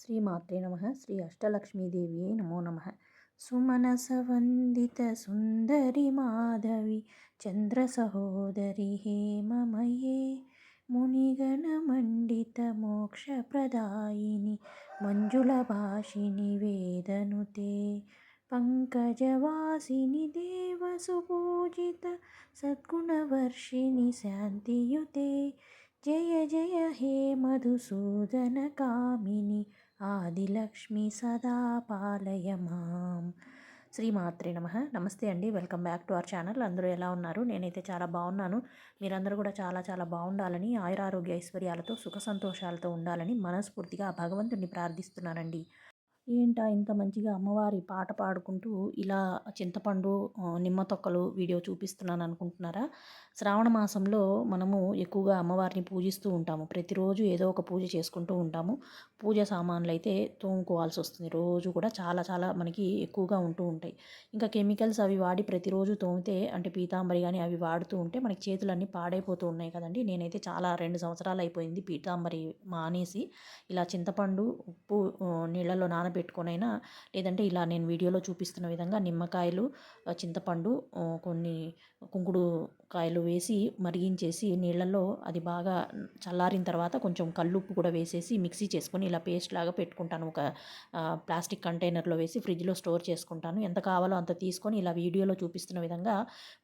శ్రీమాత్రే నమ. శ్రీ అష్టలక్ష్మీదేవి నమో నమ. సుమనసవందిత సుందరి మాధవి చంద్ర సహోదరి హేమమయే మునిగణమండిత మోక్షప్రదాయిని మంజుల భాషిని వేదనుతే పంకజవాసిని దేవసుపూజిత సద్గుణవర్షిణి శాంతియుతే జయ జయ హే మధుసూదన కామిని ఆదిలక్ష్మి సదా పాలయ మాం శ్రీమాత్రి నమ. నమస్తే అండి. Welcome back to our channel. అందరూ ఎలా ఉన్నారు? నేనైతే చాలా బాగున్నాను. మీరందరూ కూడా చాలా చాలా బాగుండాలని ఆయురారోగ్య ఐశ్వర్యాలతో సుఖ సంతోషాలతో ఉండాలని మనస్ఫూర్తిగా భగవంతుడిని ప్రార్థిస్తున్నానండి. ఏంటా ఇంత మంచిగా అమ్మవారి పాట పాడుకుంటూ ఇలా చింతపండు నిమ్మ తొక్కలు వీడియో చూపిస్తున్నాను అనుకుంటున్నారా? శ్రావణ మాసంలో మనము ఎక్కువగా అమ్మవారిని పూజిస్తూ ఉంటాము. ప్రతిరోజు ఏదో ఒక పూజ చేసుకుంటూ ఉంటాము. పూజ సామాన్లు అయితే తోముకోవాల్సి వస్తుంది రోజు కూడా చాలా చాలా మనకి ఎక్కువగా ఉంటూ ఉంటాయి. ఇంకా కెమికల్స్ అవి వాడి ప్రతిరోజు తోమితే అంటే పీతాంబరి కానీ అవి వాడుతూ ఉంటే మనకి చేతులన్నీ పాడైపోతూ ఉన్నాయి కదండి. నేనైతే చాలా రెండు సంవత్సరాలు అయిపోయింది పీతాంబరి మానేసి ఇలా చింతపండు ఉప్పు నీళ్ళలో నానబెట్టుకొనైనా లేదంటే ఇలా నేను వీడియోలో చూపిస్తున్న విధంగా నిమ్మకాయలు చింతపండు కొన్ని కుంకుడు కాయలు వేసి మరిగించేసి నీళ్ళల్లో అది బాగా చల్లారిన తర్వాత కొంచెం కల్లుప్పు కూడా వేసేసి మిక్సీ చేసుకొని ఇలా పేస్ట్ లాగా పెట్టుకుంటాను. ఒక ప్లాస్టిక్ కంటైనర్లో వేసి ఫ్రిడ్జ్లో స్టోర్ చేసుకుంటాను. ఎంత కావాలో అంత తీసుకొని ఇలా వీడియోలో చూపిస్తున్న విధంగా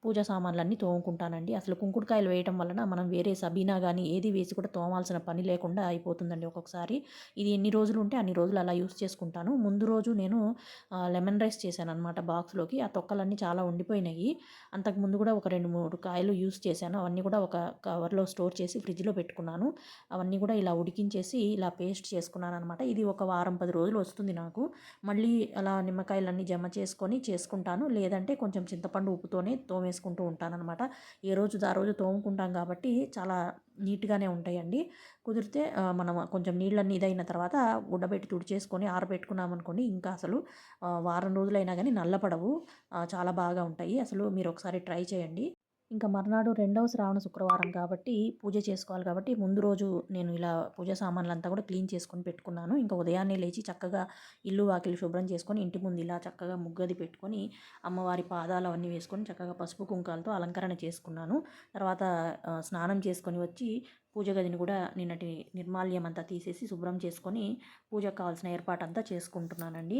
పూజ సామాన్లన్నీ తోముకుంటానండి. అసలు కుంకుడుకాయలు వేయటం వలన మనం వేరే సబీనా కానీ ఏది వేసి కూడా తోమాల్సిన పని లేకుండా అయిపోతుందండి ఒక్కొక్కసారి. ఇది ఎన్ని రోజులు ఉంటే అన్ని రోజులు అలా యూస్ చేసుకుంటాను. ముందు రోజు నేను లెమన్ రైస్ చేశాను అనమాట బాక్స్లోకి. ఆ తొక్కలన్నీ చాలా ఉండిపోయినాయి. అంతకు ముందు కూడా ఒక రెండు మూడు కాయలు యూస్ చేశాను. అవన్నీ కూడా ఒక కవర్లో స్టోర్ చేసి ఫ్రిడ్జ్లో పెట్టుకున్నాను. అవన్నీ కూడా ఇలా ఉడికించేసి ఇలా పేస్ట్ చేసుకున్నాను అనమాట ఇది ఒక వారం పది రోజులు వస్తుంది నాకు. మళ్ళీ అలా నిమ్మకాయలన్నీ జమ చేసుకొని చేసుకుంటాను. లేదంటే కొంచెం చింతపండు ఉప్పుతోనే తోమేసుకుంటూ ఉంటానన్నమాట. ఏ రోజు ఆ రోజు తోముకుంటాం కాబట్టి చాలా నీట్గానే ఉంటాయండి. కుదిరితే మనం కొంచెం నీళ్ళన్నీ ఇదైన తర్వాత గుడ్డబెట్టి తుడిచేసుకొని ఆరబెట్టుకున్నాం అనుకోండి ఇంకా అసలు వారం రోజులైనా కానీ నల్లపడవు. చాలా బాగా ఉంటాయి. అసలు మీరు ఒకసారి ట్రై చేయండి. ఇంకా మర్నాడు రెండవ శ్రావణ శుక్రవారం కాబట్టి పూజ చేసుకోవాలి కాబట్టి ముందు రోజు నేను ఇలా పూజ సామాన్లంతా కూడా క్లీన్ చేసుకొని పెట్టుకున్నాను. ఇంకా ఉదయాన్నే లేచి చక్కగా ఇల్లు వాకిలి శుభ్రం చేసుకొని ఇంటి ముందు ఇలా చక్కగా ముగ్గది పెట్టుకొని అమ్మవారి పాదాలు అవన్నీ వేసుకొని చక్కగా పసుపు కుంకాలతో అలంకరణ చేసుకున్నాను. తర్వాత స్నానం చేసుకొని వచ్చి పూజ గదిని కూడా నిన్నటి నిర్మాల్యం అంతా తీసేసి శుభ్రం చేసుకొని పూజకు కావాల్సిన ఏర్పాటు అంతా చేసుకుంటున్నానండి.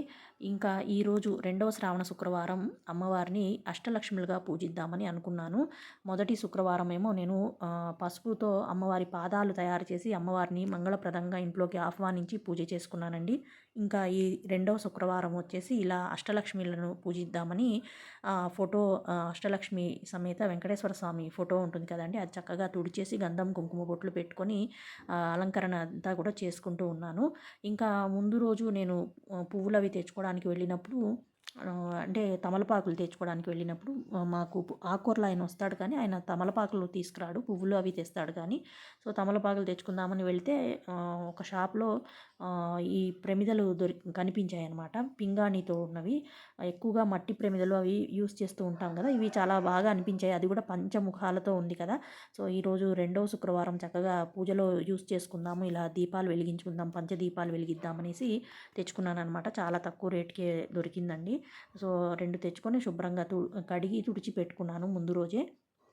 ఇంకా ఈరోజు రెండవ శ్రావణ శుక్రవారం అమ్మవారిని అష్టలక్ష్ములుగా పూజిద్దామని అనుకున్నాను. మొదటి శుక్రవారం ఏమో నేను పసుపుతో అమ్మవారి పాదాలు తయారు చేసి అమ్మవారిని మంగళప్రదంగా ఇంట్లోకి ఆహ్వానించి పూజ చేసుకున్నానండి. ఇంకా ఈ రెండవ శుక్రవారం వచ్చేసి ఇలా అష్టలక్ష్మిలను పూజిద్దామని ఫోటో అష్టలక్ష్మి సమేత వెంకటేశ్వర స్వామి ఫోటో ఉంటుంది కదండి అది చక్కగా తుడిచేసి గంధం కుంకుమ బొట్లు పెట్టుకొని అలంకరణ అంతా కూడా చేసుకుంటూ ఉన్నాను. ఇంకా ముందు రోజు నేను పువ్వులు అవి తెచ్చుకోవడానికి వెళ్ళినప్పుడు అంటే తమలపాకులు తెచ్చుకోవడానికి వెళ్ళినప్పుడు మాకు ఆకూరలో ఆయన వస్తాడు కానీ ఆయన తమలపాకులు తీసుకురాడు పువ్వులు అవి తెస్తాడు కానీ. సో తమలపాకులు తెచ్చుకుందామని వెళ్తే ఒక షాప్లో ఈ ప్రమిదలు దొరి కనిపించాయి అనమాట పింగాణితో ఉన్నవి. ఎక్కువగా మట్టి ప్రమిదలు అవి యూస్ చేస్తూ ఉంటాం కదా ఇవి చాలా బాగా అనిపించాయి. అది కూడా పంచముఖాలతో ఉంది కదా. సో ఈరోజు రెండవ శుక్రవారం చక్కగా పూజలో యూస్ చేసుకుందాము ఇలా దీపాలు వెలిగించుకుందాం పంచదీపాలు వెలిగిద్దామనేసి తెచ్చుకున్నాను అనమాట చాలా తక్కువ రేట్కే దొరికిందండి. సో రెండు తెచ్చుకొని శుభ్రంగా తు కడిగి తుడిచి పెట్టుకున్నాను ముందు రోజే.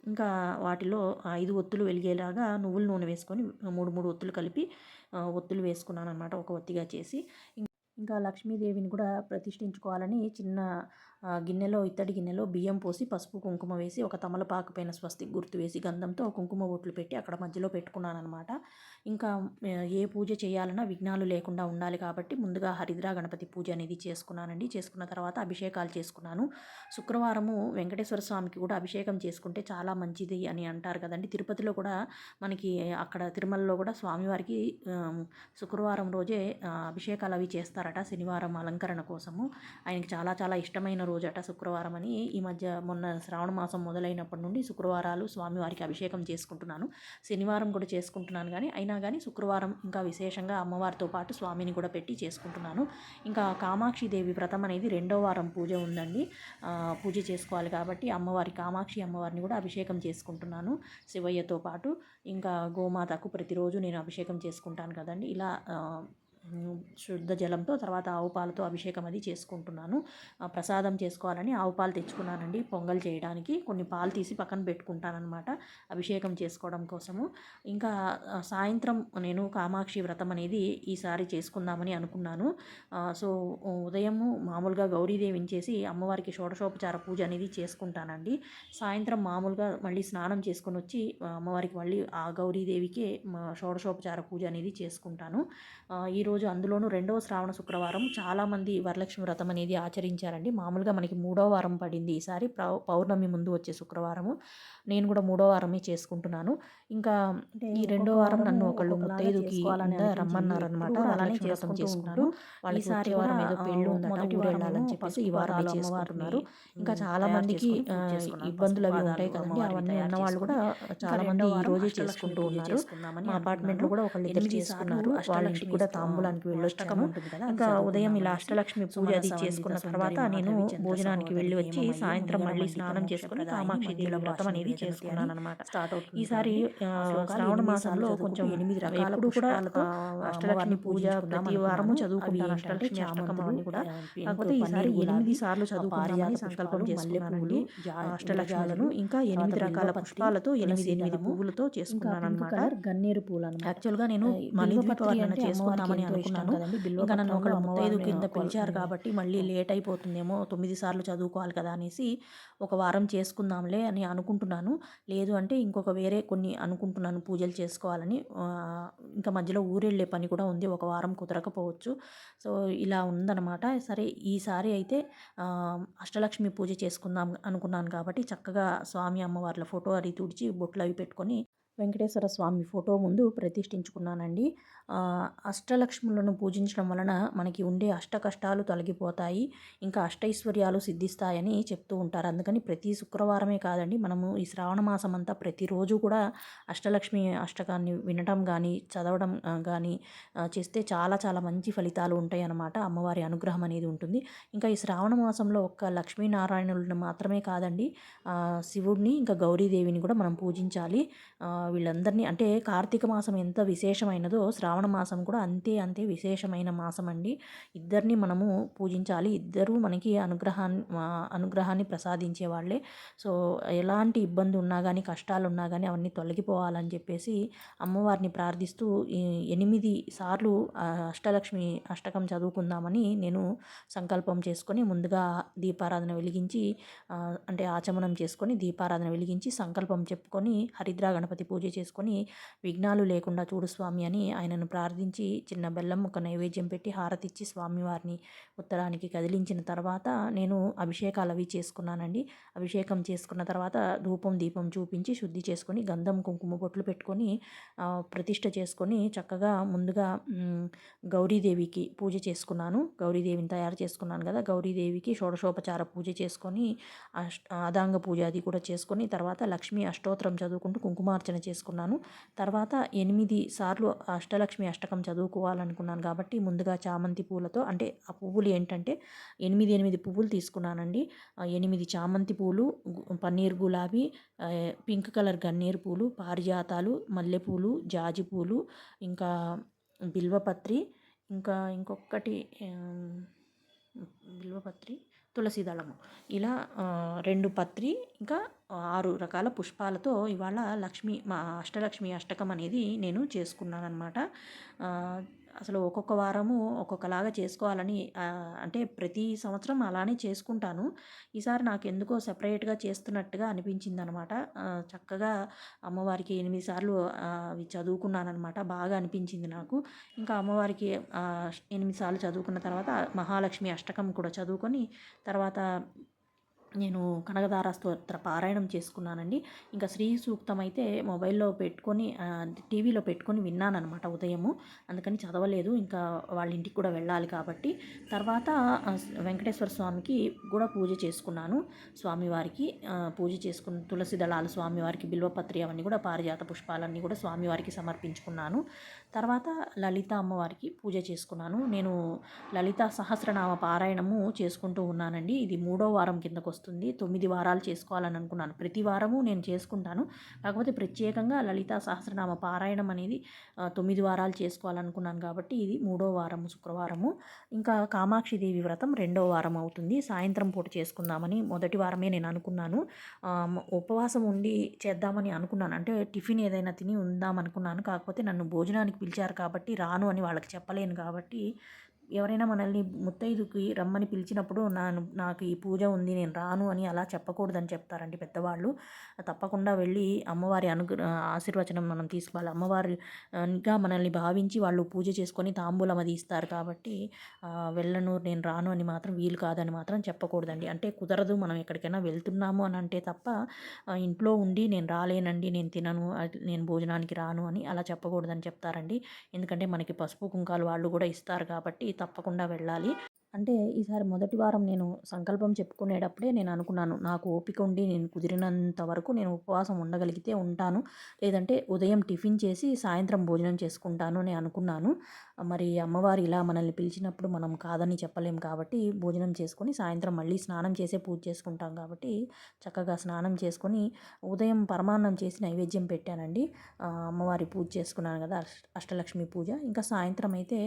ఇంకా వాటిలో ఐదు ఒత్తులు వెలిగేలాగా నువ్వుల నూనె వేసుకొని మూడు మూడు ఒత్తులు కలిపి ఒత్తులు వేసుకున్నాను అనమాట ఒక ఒత్తిగా చేసి. ఇంకా లక్ష్మీదేవిని కూడా ప్రతిష్ఠించుకోవాలని చిన్న గిన్నెలో ఇత్తడి గిన్నెలో బియ్యం పోసి పసుపు కుంకుమ వేసి ఒక తమలపాకు పైన స్వస్తి గుర్తు వేసి గంధంతో కుంకుమ బొట్లు పెట్టి అక్కడ మధ్యలో పెట్టుకున్నాను అనమాట ఇంకా ఏ పూజ చేయాలన్నా విఘ్నాలు లేకుండా ఉండాలి కాబట్టి ముందుగా హరిద్రా గణపతి పూజ అనేది చేసుకున్నానండి. చేసుకున్న తర్వాత అభిషేకాలు చేసుకున్నాను. శుక్రవారము వెంకటేశ్వర స్వామికి కూడా అభిషేకం చేసుకుంటే చాలా మంచిది అని అంటారు కదండి. తిరుపతిలో కూడా మనకి అక్కడ తిరుమలలో కూడా స్వామివారికి శుక్రవారం రోజే అభిషేకాలు అవి చేస్తారట శనివారం అలంకరణ కోసము. ఆయనకి చాలా చాలా ఇష్టమైన రోజట శుక్రవారం అని ఈ మధ్య మొన్న శ్రావణ మాసం మొదలైనప్పటి నుండి శుక్రవారాలు స్వామివారికి అభిషేకం చేసుకుంటున్నాను. శనివారం కూడా చేసుకుంటున్నాను కానీ అయినా కానీ శుక్రవారం ఇంకా విశేషంగా అమ్మవారితో పాటు స్వామిని కూడా పెట్టి చేసుకుంటున్నాను. ఇంకా కామాక్షి దేవి వ్రతం అనేది రెండో వారం పూజ ఉందండి. పూజ చేసుకోవాలి కాబట్టి అమ్మవారి కామాక్షి అమ్మవారిని కూడా అభిషేకం చేసుకుంటున్నాను శివయ్యతో పాటు. ఇంకా గోమాతకు ప్రతిరోజు నేను అభిషేకం చేసుకుంటాను కదండి. ఇలా శుద్ధ జలంతో తర్వాత ఆవు పాలతో అభిషేకం అది చేసుకుంటున్నాను. ప్రసాదం చేసుకోవాలని ఆవు పాలు తెచ్చుకున్నానండి పొంగల్ చేయడానికి. కొన్ని పాలు తీసి పక్కన పెట్టుకుంటానమాట అభిషేకం చేసుకోవడం కోసము. ఇంకా సాయంత్రం నేను కామాక్షి వ్రతం అనేది ఈసారి చేసుకుందామని అనుకున్నాను. సో ఉదయము మామూలుగా గౌరీదేవిని చేసి అమ్మవారికి షోడశోపచార పూజ అనేది చేసుకుంటానండి. సాయంత్రం మామూలుగా మళ్ళీ స్నానం చేసుకొని వచ్చి అమ్మవారికి మళ్ళీ ఆ గౌరీదేవికే మా షోడశోపచార పూజ అనేది చేసుకుంటాను. ఈరోజు ఈరోజు అందులోనూ రెండవ శ్రావణ శుక్రవారం చాలామంది వరలక్ష్మి వ్రతం అనేది ఆచరించారండి. మామూలుగా మనకి మూడో వారం పడింది ఈసారి. ప్రౌ- పౌర్ణమి ముందు వచ్చే శుక్రవారము. నేను కూడా మూడో వారమే చేసుకుంటున్నాను. ఇంకా ఈ రెండో వారం నన్ను ఒకళ్ళు ముత్తైదుకి రమ్మన్నారనమాట అలానే వ్రతం చేసుకుంటూ ఈసారి వారం ఏదో పెళ్ళి ఉందట ఊరు వెళ్ళాలని చెప్పేసి ఈ వారం చేసుకుంటున్నారు. ఇంకా చాలా మందికి ఇబ్బందులు అవి ఉంటాయి కదండి. అవన్నీ ఉన్న వాళ్ళు కూడా చాలా మంది ఈ రోజే చేసుకుంటూ ఉన్నారు. మా అపార్ట్మెంట్లో కూడా ఒకళ్ళు ఇద్దరు చేసుకున్నారు. వాళ్ళ ఇంటికి కూడా తాంబూలానికి వెళ్ళొచ్చాము ఇంకా ఉదయం ఇలా అష్టలక్ష్మి పూజ అది చేసుకున్న తర్వాత నేను భోజనానికి వెళ్ళి వచ్చి సాయంత్రం మళ్ళీ స్నానం చేసుకుని కామాక్షి దేవి వ్రతం అనేది చేసుకున్నాను అనమాట ఈసారి శ్రావణ మాసంలో కొంచెం ఎనిమిది రకాల కూడా అష్టలక్ష్మి పూజ ప్రతి వారము చదువుకుంటాను. అష్టలక్ష్మి అష్టకం అవన్నీ కూడా కాకపోతే ఈసారి ఎనిమిది సార్లు చదువుకోవాలని సంకల్పం చేసుకున్నానండి. అష్టలక్ష్ములను ఇంకా ఎనిమిది రకాల పుష్పాలతో ఎనిమిది ఎనిమిది పువ్వులతో చేసుకున్నాను అనమాట గన్నేరు పూలు యాక్చువల్గా నేను మలిద్వీపవర్ణన చేసుకుందామని అనుకున్నాను. ఇంకా నన్ను ఒకళ్ళు ముత్తైదు కింద పిలిచారు కాబట్టి మళ్ళీ లేట్ అయిపోతుందేమో తొమ్మిది సార్లు చదువుకోవాలి కదా అనేసి ఒక వారం చేసుకుందాంలే అని అనుకుంటున్నాను. లేదు అంటే ఇంకొక వేరే కొన్ని అనుకుంటున్నాను పూజలు చేసుకోవాలని. ఇంకా మధ్యలో ఊరెళ్ళే పని కూడా ఉంది ఒక వారం కుదరకపోవచ్చు. సో ఇలా ఉందన్నమాట. సరే ఈసారి అయితే అష్టలక్ష్మి పూజ చేసుకుందాం అనుకున్నాను కాబట్టి చక్కగా స్వామి అమ్మవార్ల ఫోటో అది తుడిచి బొట్లు అవి పెట్టుకొని వెంకటేశ్వర స్వామి ఫోటో ముందు ప్రతిష్ఠించుకున్నానండి. అష్టలక్ష్ములను పూజించడం వలన మనకి ఉండే అష్ట కష్టాలు తొలగిపోతాయి ఇంకా అష్టైశ్వర్యాలు సిద్ధిస్తాయని చెప్తూ ఉంటారు. అందుకని ప్రతి శుక్రవారమే కాదండి మనము ఈ శ్రావణ మాసం అంతా ప్రతిరోజు కూడా అష్టలక్ష్మి అష్టకాన్ని వినటం కానీ చదవడం కానీ చేస్తే చాలా చాలా మంచి ఫలితాలు ఉంటాయి అన్నమాట అమ్మవారి అనుగ్రహం అనేది ఉంటుంది. ఇంకా ఈ శ్రావణ మాసంలో ఒక్క లక్ష్మీనారాయణులను మాత్రమే కాదండి శివుడిని ఇంకా గౌరీదేవిని కూడా మనం పూజించాలి. వీళ్ళందరినీ అంటే కార్తీక మాసం ఎంత విశేషమైనదో శ్రావణ మాసం కూడా అంతే అంతే విశేషమైన మాసం అండి ఇద్దరిని మనము పూజించాలి. ఇద్దరూ మనకి అనుగ్రహాన్ని అనుగ్రహాన్ని ప్రసాదించే వాళ్ళే. సో ఎలాంటి ఇబ్బంది ఉన్నా కానీ కష్టాలు ఉన్నా కానీ అవన్నీ తొలగిపోవాలని చెప్పేసి అమ్మవారిని ప్రార్థిస్తూ ఎనిమిది సార్లు అష్టలక్ష్మి అష్టకం చదువుకుందామని నేను సంకల్పం చేసుకొని ముందుగా దీపారాధన వెలిగించి అంటే ఆచమనం చేసుకొని దీపారాధన వెలిగించి సంకల్పం చెప్పుకొని హరిద్రా గణపతి పూజ చేసుకొని విఘ్నాలు లేకుండా చూడు స్వామి అని ఆయనను ప్రార్థించి చిన్న బెల్లం ఒక నైవేద్యం పెట్టి హారతిచ్చి స్వామివారిని ఉత్తరానికి కదిలించిన తర్వాత నేను అభిషేకాలు అవి చేసుకున్నానండి. అభిషేకం చేసుకున్న తర్వాత ధూపం దీపం చూపించి శుద్ధి చేసుకొని గంధం కుంకుమ బొట్లు పెట్టుకొని ప్రతిష్ట చేసుకొని చక్కగా ముందుగా గౌరీదేవికి పూజ చేసుకున్నాను. గౌరీదేవిని తయారు చేసుకున్నాను కదా గౌరీదేవికి షోడశోపచార పూజ చేసుకొని అష్ట ఆదాంగ పూజ అది కూడా చేసుకొని తర్వాత లక్ష్మీ అష్టోత్తరం చదువుకుంటూ కుంకుమార్చన చేసుకున్నాను. తర్వాత ఎనిమిది సార్లు అష్టలక్ష్మి అష్టకం చదువుకోవాలనుకున్నాను కాబట్టి ముందుగా చామంతి పూలతో అంటే ఆ పువ్వులు ఏంటంటే ఎనిమిది ఎనిమిది పువ్వులు తీసుకున్నానండి. ఎనిమిది చామంతి పూలు పన్నీర్ గులాబీ పింక్ కలర్ గన్నేరు పూలు పారిజాతాలు మల్లెపూలు జాజి పూలు ఇంకా బిల్వపత్రి ఇంకా ఇంకొకటి బిల్వపత్రి తులసిదళము ఇలా రెండు పత్రి ఇంకా ఆరు రకాల పుష్పాలతో ఇవాళ లక్ష్మి మా అష్టలక్ష్మి అష్టకం అనేది నేను చేసుకున్నాను అనమాట అసలు ఒక్కొక్క వారము ఒక్కొక్కలాగా చేసుకోవాలని అంటే ప్రతి సంవత్సరం అలానే చేసుకుంటాను. ఈసారి నాకు ఎందుకో సపరేట్గా చేస్తున్నట్టుగా అనిపించింది అనమాట చక్కగా అమ్మవారికి ఎనిమిది సార్లు అవి చదువుకున్నాను అనమాట బాగా అనిపించింది నాకు. ఇంకా అమ్మవారికి ఎనిమిది సార్లు చదువుకున్న తర్వాత మహాలక్ష్మి అష్టకం కూడా చదువుకొని తర్వాత నేను కనకదార స్తోత్ర పారాయణం చేసుకున్నానండి. ఇంకా శ్రీ సూక్తం అయితే మొబైల్లో పెట్టుకొని టీవీలో పెట్టుకొని విన్నానమాట ఉదయము. అందుకని చదవలేదు. ఇంకా వాళ్ళ ఇంటికి కూడా వెళ్ళాలి కాబట్టి. తర్వాత వెంకటేశ్వర స్వామికి కూడా పూజ చేసుకున్నాను. స్వామివారికి పూజ చేసుకున్న తులసి దళాలు స్వామివారికి బిల్వపత్రి అవన్నీ కూడా పారిజాత పుష్పాలన్నీ కూడా స్వామివారికి సమర్పించుకున్నాను. తర్వాత లలిత అమ్మవారికి పూజ చేసుకున్నాను. నేను లలిత సహస్రనామ పారాయణము చేసుకుంటూ ఉన్నానండి. ఇది మూడో వారం కిందకు వస్తుంది తొమ్మిది వారాలు చేసుకోవాలని అనుకున్నాను. ప్రతి వారము నేను చేసుకుంటాను. కాకపోతే ప్రత్యేకంగా లలిత సహస్రనామ పారాయణం అనేది తొమ్మిది వారాలు చేసుకోవాలనుకున్నాను కాబట్టి ఇది మూడో వారము శుక్రవారము. ఇంకా కామాక్షిదేవి వ్రతం రెండో వారం అవుతుంది. సాయంత్రం పూట చేసుకుందామని మొదటి వారమే నేను అనుకున్నాను. ఉపవాసం ఉండి చేద్దామని అనుకున్నాను. అంటే టిఫిన్ ఏదైనా తిని ఉందాం అనుకున్నాను కాకపోతే నన్ను భోజనానికి పిలిచారు కాబట్టి రాను అని వాళ్ళకి చెప్పలేను కాబట్టి ఎవరైనా మనల్ని ముత్తైదుకి రమ్మని పిలిచినప్పుడు నాను నాకు ఈ పూజ ఉంది నేను రాను అని అలా చెప్పకూడదని చెప్తారండి పెద్దవాళ్ళు. తప్పకుండా వెళ్ళి అమ్మవారి అనుగ్ర ఆశీర్వచనం మనం తీసుకోవాలి. అమ్మవారిగా మనల్ని భావించి వాళ్ళు పూజ చేసుకొని తాంబూలం అది ఇస్తారు కాబట్టి వెళ్ళను నేను రాను అని మాత్రం వీలు కాదని మాత్రం చెప్పకూడదండి. అంటే కుదరదు మనం ఎక్కడికైనా వెళ్తున్నాము అని అంటే తప్ప ఇంట్లో ఉండి నేను రాలేనండి నేను తినను నేను భోజనానికి రాను అని అలా చెప్పకూడదని చెప్తారండి. ఎందుకంటే మనకి పసుపు కుంకాలు వాళ్ళు కూడా ఇస్తారు కాబట్టి తప్పకుండా వెళ్ళాలి. అంటే ఈసారి మొదటి వారం నేను సంకల్పం చెప్పుకునేటప్పుడే నేను అనుకున్నాను నాకు ఓపిక ఉండి నేను కుదిరినంత వరకు నేను ఉపవాసం ఉండగలిగితే ఉంటాను. లేదంటే ఉదయం టిఫిన్ చేసి సాయంత్రం భోజనం చేసుకుంటాను అని అనుకున్నాను. మరి అమ్మవారు ఇలా మనల్ని పిలిచినప్పుడు మనం కాదని చెప్పలేం కాబట్టి భోజనం చేసుకొని సాయంత్రం మళ్ళీ స్నానం చేసే పూజ చేసుకుంటాం కాబట్టి చక్కగా స్నానం చేసుకొని ఉదయం పరమాన్నం చేసి నైవేద్యం పెట్టానండి. అమ్మవారి పూజ చేసుకున్నాను కదా అష్టలక్ష్మి పూజ. ఇంకా సాయంత్రం అయితే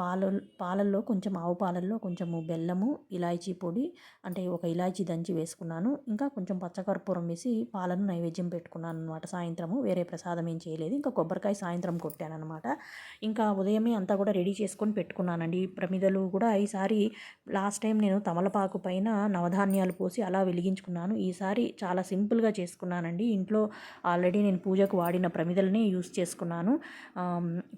పాల పాలల్లో కొంచెం ఆవు పాలల్లో కొంచెము బెల్లము ఇలాచీ పొడి అంటే ఒక ఇలాచీ దంచి వేసుకున్నాను. ఇంకా కొంచెం పచ్చకర్పూరం వేసి పాలను నైవేద్యం పెట్టుకున్నాను అనమాట సాయంత్రము వేరే ప్రసాదం ఏం చేయలేదు. ఇంకా కొబ్బరికాయ సాయంత్రం కొట్టాను అనమాట ఇంకా ఉదయం ఉదయమే అంతా కూడా రెడీ చేసుకొని పెట్టుకున్నానండి. ప్రమిదలు కూడా ఈసారి లాస్ట్ టైం నేను తమలపాకు పైన నవధాన్యాలు పోసి అలా వెలిగించుకున్నాను. ఈసారి చాలా సింపుల్గా చేసుకున్నానండి. ఇంట్లో ఆల్రెడీ నేను పూజకు వాడిన ప్రమిదల్ని యూస్ చేసుకున్నాను.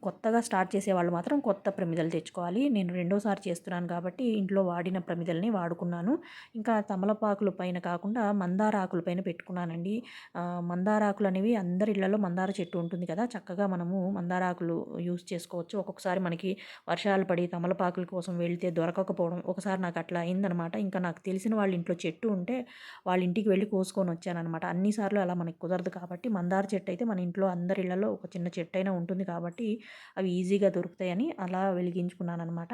కొత్తగా స్టార్ట్ చేసే వాళ్ళు మాత్రం కొత్త ప్రమిదలు తెచ్చుకోవాలి. నేను రెండోసారి చేస్తున్నాను కాబట్టి ఇంట్లో వాడిన ప్రమిదల్ని వాడుకున్నాను. ఇంకా తమలపాకుల పైన కాకుండా మందార ఆకుల పైన పెట్టుకున్నానండి. మందార ఆకులు అనేవి అందరి ఇళ్ళలో మందార చెట్టు ఉంటుంది కదా చక్కగా మనము మందార ఆకులు యూస్ చేసుకోవచ్చు. ఒక ఒక్కొక్కసారి మనకి వర్షాలు పడి తమలపాకుల కోసం వెళితే దొరకకపోవడం ఒకసారి నాకు అట్లా అయిందనమాట. ఇంకా నాకు తెలిసిన వాళ్ళ ఇంట్లో చెట్టు ఉంటే వాళ్ళ ఇంటికి వెళ్ళి కోసుకొని వచ్చానమాట అన్నిసార్లు అలా మనకి కుదరదు కాబట్టి మందార చెట్టు అయితే మన ఇంట్లో అందరి ఇళ్ళలో ఒక చిన్న చెట్టు అయినా ఉంటుంది కాబట్టి అవి ఈజీగా దొరుకుతాయని అలా వెలిగించుకున్నాను అనమాట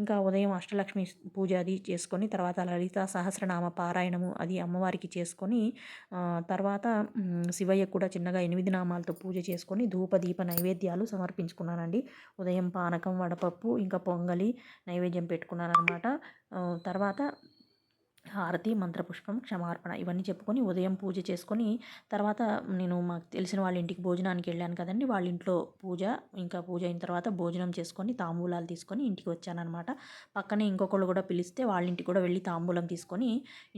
ఇంకా ఉదయం అష్టలక్ష్మి పూజ అది చేసుకొని తర్వాత లలిత సహస్రనామ పారాయణము అది అమ్మవారికి చేసుకొని తర్వాత శివయ్య కూడా చిన్నగా ఎనిమిది నామాలతో పూజ చేసుకొని ధూప దీప నైవేద్యాలు సమర్పించుకున్నానండి. ఉదయం పానకం వడపప్పు ఇంకా పొంగలి నైవేద్యం పెట్టుకున్నాను అనమాట తర్వాత హారతి మంత్రపుష్పం క్షమార్పణ ఇవన్నీ చెప్పుకొని ఉదయం పూజ చేసుకొని తర్వాత నేను మాకు తెలిసిన వాళ్ళ ఇంటికి భోజనానికి వెళ్ళాను కదండి. వాళ్ళ ఇంట్లో పూజ ఇంకా పూజ అయిన తర్వాత భోజనం చేసుకొని తాంబూలాలు తీసుకొని ఇంటికి వచ్చానమాట పక్కనే ఇంకొకళ్ళు కూడా పిలిస్తే వాళ్ళ ఇంటికి కూడా వెళ్ళి తాంబూలం తీసుకొని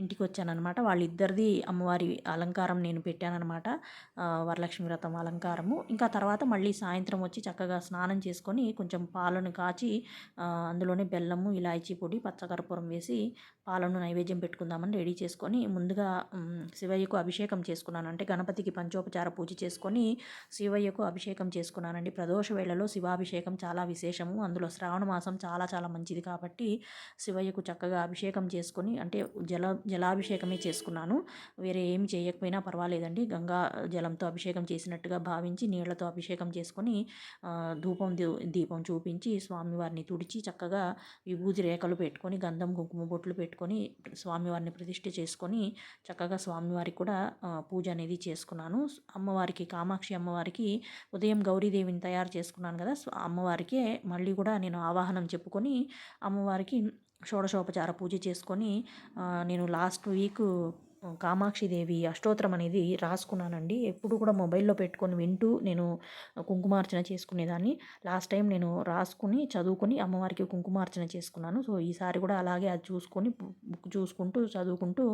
ఇంటికి వచ్చానమాట వాళ్ళిద్దరిది అమ్మవారి అలంకారం నేను పెట్టానమాట వరలక్ష్మి వ్రతం అలంకారము. ఇంకా తర్వాత మళ్ళీ సాయంత్రం వచ్చి చక్కగా స్నానం చేసుకొని కొంచెం పాలను కాచి అందులోనే బెల్లము ఇలాచీ పొడి పచ్చకర్పూరం వేసి పాలను నైవేద్యం పెట్టుకుందామని రెడీ చేసుకొని ముందుగా శివయ్యకు అభిషేకం చేసుకున్నాను. అంటే గణపతికి పంచోపచార పూజ చేసుకొని శివయ్యకు అభిషేకం చేసుకున్నానండి. ప్రదోష వేళలో శివాభిషేకం చాలా విశేషము. అందులో శ్రావణ మాసం చాలా చాలా మంచిది కాబట్టి శివయ్యకు చక్కగా అభిషేకం చేసుకొని అంటే జల జలాభిషేకమే చేసుకున్నాను. వేరే ఏమి చేయకపోయినా పర్వాలేదండి. గంగా జలంతో అభిషేకం చేసినట్టుగా భావించి నీళ్ళతో అభిషేకం చేసుకొని ధూపం దీపం చూపించి స్వామివారిని తుడిచి చక్కగా విభూతి రేఖలు పెట్టుకొని గంధం కుంకుమ బొట్లు పెట్టుకొని పెట్టుకొని స్వామివారిని ప్రతిష్ఠ చేసుకొని చక్కగా స్వామివారికి కూడా పూజ అనేది చేసుకున్నాను. అమ్మవారికి కామాక్షి అమ్మవారికి ఉదయం గౌరీదేవిని తయారు చేసుకున్నాను కదా అమ్మవారికి మళ్ళీ కూడా నేను ఆవాహనం చెప్పుకొని అమ్మవారికి షోడశోపచార పూజ చేసుకొని నేను లాస్ట్ వీక్ కామాక్షిదేవి అష్టోత్తరం అనేది రాసుకున్నానండి. ఎప్పుడు కూడా మొబైల్లో పెట్టుకొని వింటూ నేను కుంకుమార్చన చేసుకునేదాన్ని. లాస్ట్ టైం నేను రాసుకుని చదువుకుని అమ్మవారికి కుంకుమార్చన చేసుకున్నాను. సో ఈసారి కూడా అలాగే అది చూసుకొని బుక్ చూసుకుంటూ చదువుకుంటూ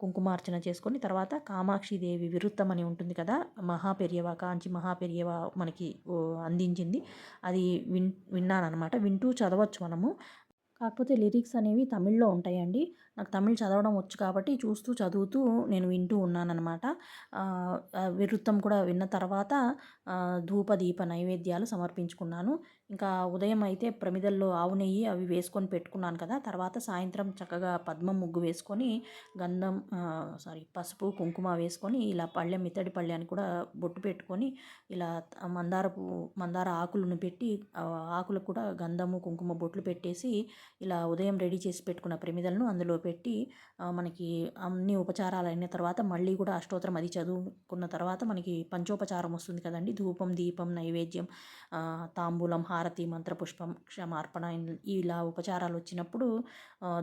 కుంకుమార్చన చేసుకొని తర్వాత కామాక్షిదేవి విరుత్తం అని ఉంటుంది కదా మహాపెరియవ కాంచి మహాపెరియవ మనకి అందించింది. అది విన్ విన్నానమాట వింటూ చదవచ్చు మనము. కాకపోతే లిరిక్స్ అనేవి తమిళ్ళో ఉంటాయండి. నాకు తమిళ్ చదవడం వచ్చు కాబట్టి చూస్తూ చదువుతూ నేను వింటూ ఉన్నానన్నమాట. విరుత్తం కూడా విన్న తర్వాత ధూప దీప నైవేద్యాలు సమర్పించుకున్నాను. ఇంకా ఉదయం అయితే ప్రమిదల్లో ఆవు నెయ్యి అవి వేసుకొని పెట్టుకున్నాను కదా! తర్వాత సాయంత్రం చక్కగా పద్మం ముగ్గు వేసుకొని గంధం సారీ పసుపు కుంకుమ వేసుకొని ఇలా పళ్ళెం ఇత్తడి పళ్ళెని కూడా బొట్టు పెట్టుకొని ఇలా మందారపు మందార ఆకులను పెట్టి ఆకులకు కూడా గంధము కుంకుమ బొట్లు పెట్టేసి ఇలా ఉదయం రెడీ చేసి పెట్టుకున్న ప్రమిదలను అందులో పెట్టి మనకి అన్ని ఉపచారాలు అయిన తర్వాత మళ్ళీ కూడా అష్టోత్తరం అది చదువుకున్న తర్వాత మనకి పంచోపచారం వస్తుంది కదండి. ధూపం దీపం నైవేద్యం తాంబూలం హారతి మంత్రపుష్పం క్షమార్పణ ఇలా ఉపచారాలు వచ్చినప్పుడు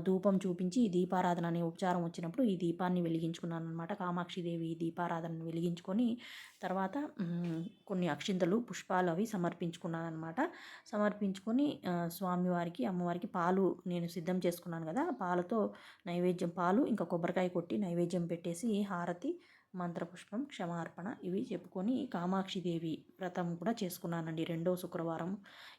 ధూపం చూపించి దీపారాధన అనే ఉపచారం వచ్చినప్పుడు ఈ దీపాన్ని వెలిగించుకున్నాను అనమాట కామాక్షిదేవి దీపారాధనను వెలిగించుకొని తర్వాత కొన్ని అక్షింతలు పుష్పాలు అవి సమర్పించుకున్నాను అనమాట సమర్పించుకొని స్వామివారికి అమ్మవారికి పాలు నేను సిద్ధం చేసుకున్నాను కదా పాలతో నైవేద్యం పాలు ఇంకా కొబ్బరికాయ కొట్టి నైవేద్యం పెట్టేసి హారతి మంత్రపుష్పం క్షమార్పణ ఇవి చెప్పుకొని కామాక్షిదేవి వ్రతం కూడా చేసుకున్నానండి రెండో శుక్రవారం.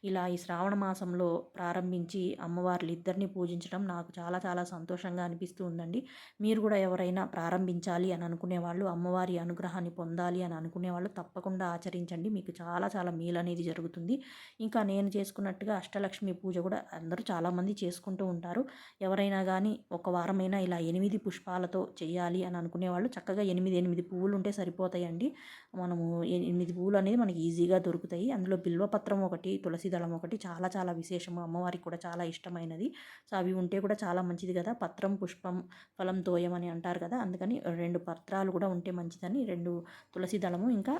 ఇలా ఈ శ్రావణ మాసంలో ప్రారంభించి అమ్మవార్లు ఇద్దరిని పూజించడం నాకు చాలా చాలా సంతోషంగా అనిపిస్తూ ఉందండి. మీరు కూడా ఎవరైనా ప్రారంభించాలి అని అనుకునే వాళ్ళు అమ్మవారి అనుగ్రహాన్ని పొందాలి అని అనుకునే వాళ్ళు తప్పకుండా ఆచరించండి. మీకు చాలా చాలా మేలు అనేది జరుగుతుంది. ఇంకా నేను చేసుకున్నట్టుగా అష్టలక్ష్మి పూజ కూడా అందరూ చాలామంది చేసుకుంటూ ఉంటారు. ఎవరైనా కానీ ఒక వారమైనా ఇలా ఎనిమిది పుష్పాలతో చేయాలి అని అనుకునే వాళ్ళు చక్కగా ఎనిమిది ఎనిమిది పువ్వులు ఉంటే సరిపోతాయండి. మనము ఎనిమిది పువ్వులు అనేది మనకి ఈజీగా దొరుకుతాయి. అందులో బిల్వపత్రం ఒకటి తులసి దళం ఒకటి చాలా చాలా విశేషము. అమ్మవారికి కూడా చాలా ఇష్టమైనది. సో అవి ఉంటే కూడా చాలా మంచిది కదా. పత్రం పుష్పం ఫలం తోయం అని అంటారు కదా. అందుకని రెండు పత్రాలు కూడా ఉంటే మంచిదని రెండు తులసి దళము ఇంకా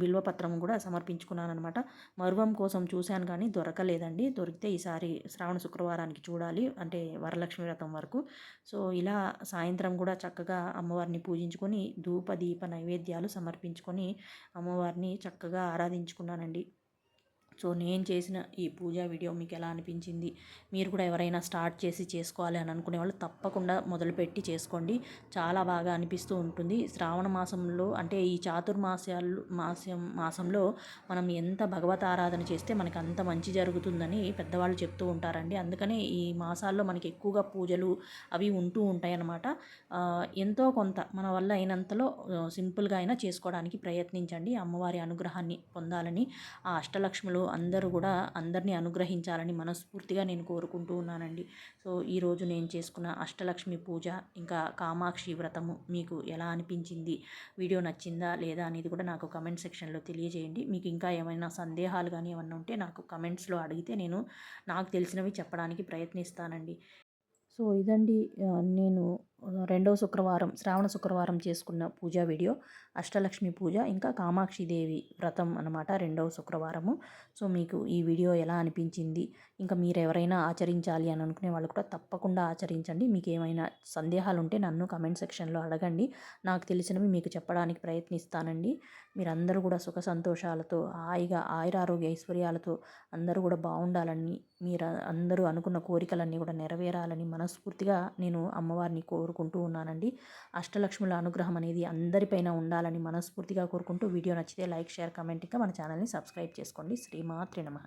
బిల్వపత్రం కూడా సమర్పించుకున్నాను అనమాట మరువం కోసం చూశాను కానీ దొరకలేదండి. దొరికితే ఈసారి శ్రావణ శుక్రవారానికి చూడాలి. అంటే వరలక్ష్మి వ్రతం వరకు. సో ఇలా సాయంత్రం కూడా చక్కగా అమ్మవారిని పూజించుకొని ధూప దీప నైవేద్యాలు సమర్పించుకొని అమ్మవారిని చక్కగా ఆరాధించుకున్నానండి. సో నేను చేసిన ఈ పూజా వీడియో మీకు ఎలా అనిపించింది? మీరు కూడా ఎవరైనా స్టార్ట్ చేసి చేసుకోవాలి అని అనుకునే వాళ్ళు తప్పకుండా మొదలుపెట్టి చేసుకోండి. చాలా బాగా అనిపిస్తూ ఉంటుంది. శ్రావణ మాసంలో అంటే ఈ చాతుర్మాసాలు మాసం మాసంలో మనం ఎంత భగవత్ ఆరాధన చేస్తే మనకు అంత మంచి జరుగుతుందని పెద్దవాళ్ళు చెప్తూ ఉంటారండి. అందుకనే ఈ మాసాల్లో మనకి ఎక్కువగా పూజలు అవి ఉంటూ ఉంటాయన్నమాట. ఎంతో కొంత మన వల్ల అయినంతలో సింపుల్గా అయినా చేసుకోవడానికి ప్రయత్నించండి. అమ్మవారి అనుగ్రహాన్ని పొందాలని ఆ అష్టలక్ష్ములు అందరూ కూడా అందరినీ అనుగ్రహించాలని మనస్ఫూర్తిగా నేను కోరుకుంటూ ఉన్నానండి. సో ఈరోజు నేను చేసుకున్న అష్టలక్ష్మి పూజ ఇంకా కామాక్షి వ్రతము మీకు ఎలా అనిపించింది వీడియో నచ్చిందా లేదా అనేది కూడా నాకు కమెంట్ సెక్షన్లో తెలియజేయండి. మీకు ఇంకా ఏమైనా సందేహాలు కానీ ఏమన్నా ఉంటే నాకు కమెంట్స్లో అడిగితే నేను నాకు తెలిసినవి చెప్పడానికి ప్రయత్నిస్తానండి. సో ఇదండి నేను రెండవ శుక్రవారం శ్రావణ శుక్రవారం చేసుకున్న పూజా వీడియో అష్టలక్ష్మి పూజ ఇంకా కామాక్షిదేవి వ్రతం అనమాట రెండవ శుక్రవారము. సో మీకు ఈ వీడియో ఎలా అనిపించింది? ఇంకా మీరు ఎవరైనా ఆచరించాలి అని అనుకునే వాళ్ళు కూడా తప్పకుండా ఆచరించండి. మీకు ఏమైనా సందేహాలు ఉంటే నన్ను కమెంట్ సెక్షన్లో అడగండి. నాకు తెలిసినవి మీకు చెప్పడానికి ప్రయత్నిస్తానండి. మీరందరూ కూడా సుఖ సంతోషాలతో హాయిగా ఆయురారోగ్య ఐశ్వర్యాలతో అందరూ కూడా బాగుండాలని మీరు అందరూ అనుకున్న కోరికలన్నీ కూడా నెరవేరాలని మనస్ఫూర్తిగా నేను అమ్మవారిని కోరు కోరుకుంటూ ఉన్నానండి. అష్టలక్ష్ముల అనుగ్రహం అనేది అందరిపైన ఉండాలని మనస్ఫూర్తిగా కోరుకుంటూ వీడియో నచ్చితే లైక్ షేర్ కమెంట్ ఇంకా మన ఛానల్ని సబ్స్క్రైబ్ చేసుకోండి. శ్రీమాత్రి నమ.